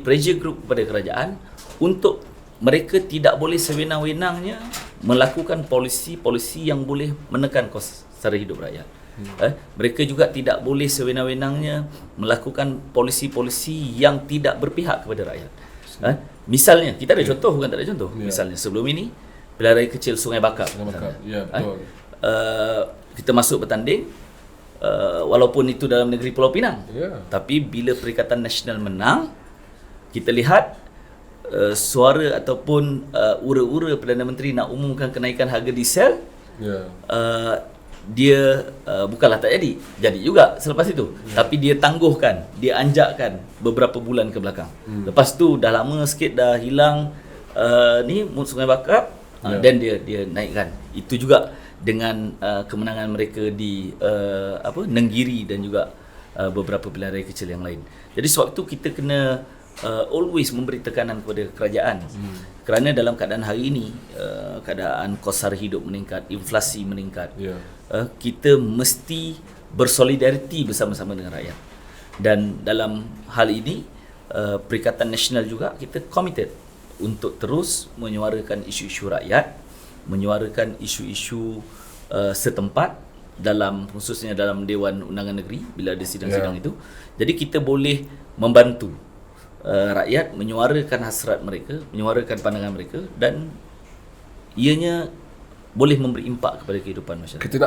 pressure group kepada kerajaan untuk mereka tidak boleh sewenang-wenangnya melakukan polisi-polisi yang boleh menekan kos sara hidup rakyat. Hmm. Eh, mereka juga tidak boleh sewenang-wenangnya melakukan polisi-polisi yang tidak berpihak kepada rakyat. Eh, misalnya, kita ada Ya. contoh bukan tak ada contoh. Ya. Misalnya sebelum ini pilihan raya kecil Sungai Bakap. Sungai misalnya. Ya, Eh, betul. uh, kita masuk bertanding uh, walaupun itu dalam negeri Pulau Pinang. Ya. Tapi bila Perikatan Nasional menang, kita lihat uh, suara ataupun uh, ura-ura Perdana Menteri nak umumkan kenaikan harga diesel, Ya. uh, dia uh, bukanlah tak jadi, jadi juga selepas itu. Ya. Tapi dia tangguhkan, dia anjakkan beberapa bulan ke belakang. Hmm. Lepas tu dah lama sikit dah hilang uh, ni Mut Sungai Bakap uh, Ya. dan dia dia naikkan. Itu juga dengan uh, kemenangan mereka di uh, apa Nenggiri dan juga uh, beberapa pilihan raya kecil yang lain. Jadi sewaktu kita kena uh, always memberi tekanan kepada kerajaan. Hmm. Kerana dalam keadaan hari ini uh, keadaan kos sara hidup meningkat, inflasi meningkat. Ya. Uh, kita mesti bersolidariti bersama-sama dengan rakyat. Dan dalam hal ini uh, Perikatan Nasional juga kita committed untuk terus menyuarakan isu-isu rakyat, menyuarakan isu-isu uh, setempat dalam khususnya dalam Dewan Undangan Negeri bila ada sidang-sidang Ya. itu. Jadi kita boleh membantu uh, rakyat menyuarakan hasrat mereka, menyuarakan pandangan mereka dan ianya boleh memberi impak kepada kehidupan masyarakat. Kita